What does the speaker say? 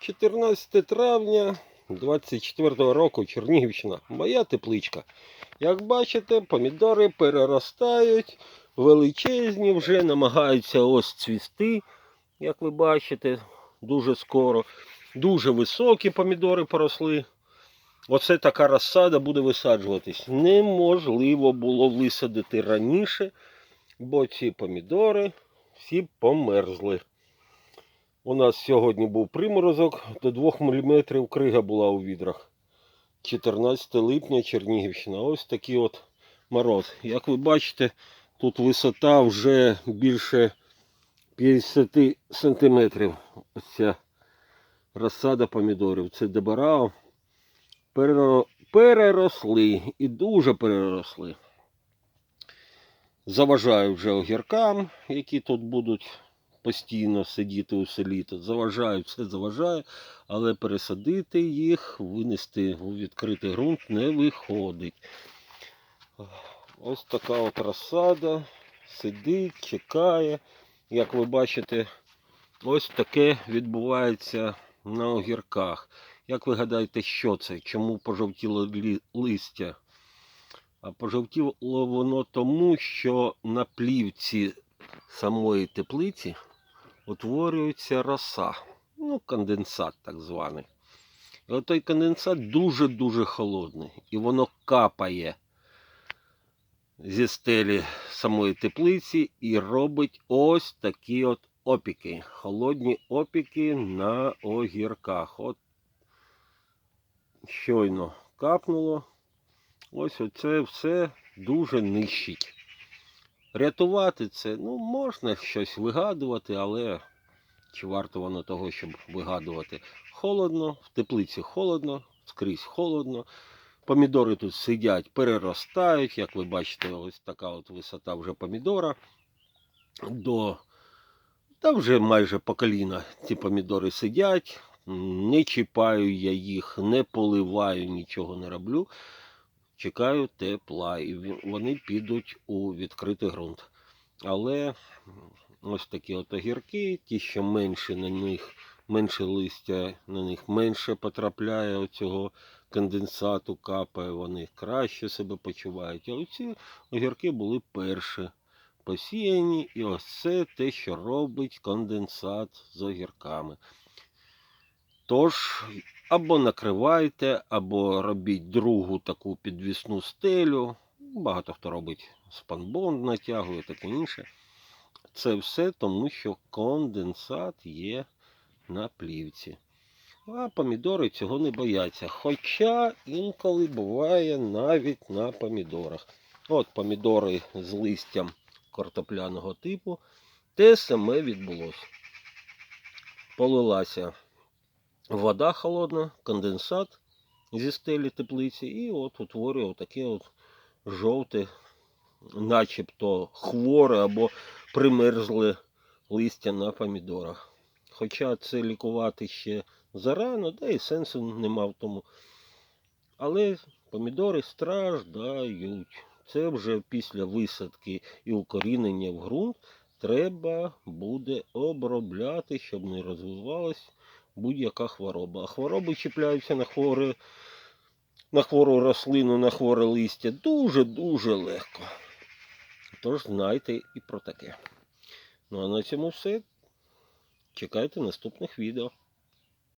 14 травня 24 року Чернігівщина. Моя тепличка. Як бачите, помідори переростають, величезні, вже намагаються ось цвісти, як ви бачите, дуже скоро. Дуже високі помідори поросли. Оце така розсада буде висаджуватись. Неможливо було висадити раніше, бо ці помідори всі померзли. У нас сьогодні був приморозок, до 2 мм крига була у відрах. 14 липня Чернігівщина. Ось такий от мороз. Як ви бачите, тут висота вже більше 50 сантиметрів. Ось ця розсада помідорів. Це дебарао. Переросли і дуже переросли. Заважаю вже огіркам, які тут будуть постійно сидіти у селі. Тут заважаю, все заважає, але пересадити їх, винести у відкритий ґрунт не виходить. Ось така от розсада сидить, чекає. Як ви бачите, ось таке відбувається на огірках. Як ви гадаєте, що це? Чому пожовтіло листя? А пожовтіло воно тому, що на плівці самої теплиці утворюється роса. Ну, конденсат так званий. І той конденсат дуже-дуже холодний. І воно капає зі стелі самої теплиці і робить ось такі от опіки. Холодні опіки на огірках. От щойно капнуло. Ось оце все дуже нищить. Рятувати це, ну, можна щось вигадувати, але чи варто воно того, щоб вигадувати? Холодно, в теплиці холодно, скрізь холодно. Помідори тут сидять, переростають. Як ви бачите, ось така от висота вже помідора. До та вже майже по коліна ці помідори сидять. Не чіпаю я їх, не поливаю, нічого не роблю. Чекаю тепла, і вони підуть у відкритий ґрунт. Але ось такі от огірки, ті, що менше на них, менше листя на них менше потрапляє оцього конденсату, капає, вони краще себе почувають. А оці огірки були перші посіяні, і ось це те, що робить конденсат з огірками. Тож, або накривайте, або робіть другу таку підвісну стелю. Багато хто робить спанбонд натягує, таке інше. Це все тому, що конденсат є на плівці. А помідори цього не бояться. Хоча інколи буває навіть на помідорах. От помідори з листям картопляного типу. Те саме відбулося. Полилася вода холодна, конденсат зі стелі теплиці, і от утворює таке от жовте, начебто хворе або примерзле листя на помідорах. Хоча це лікувати ще зарано, да і сенсу нема в тому. Але помідори страждають. Це вже після висадки і укорінення в ґрунт треба буде обробляти, щоб не розвивалась будь-яка хвороба. А хвороби чіпляються на хворе, на хвору рослину, на хворе листя дуже-дуже легко. Тож знайте і про таке. Ну а на цьому все. Чекайте наступних відео.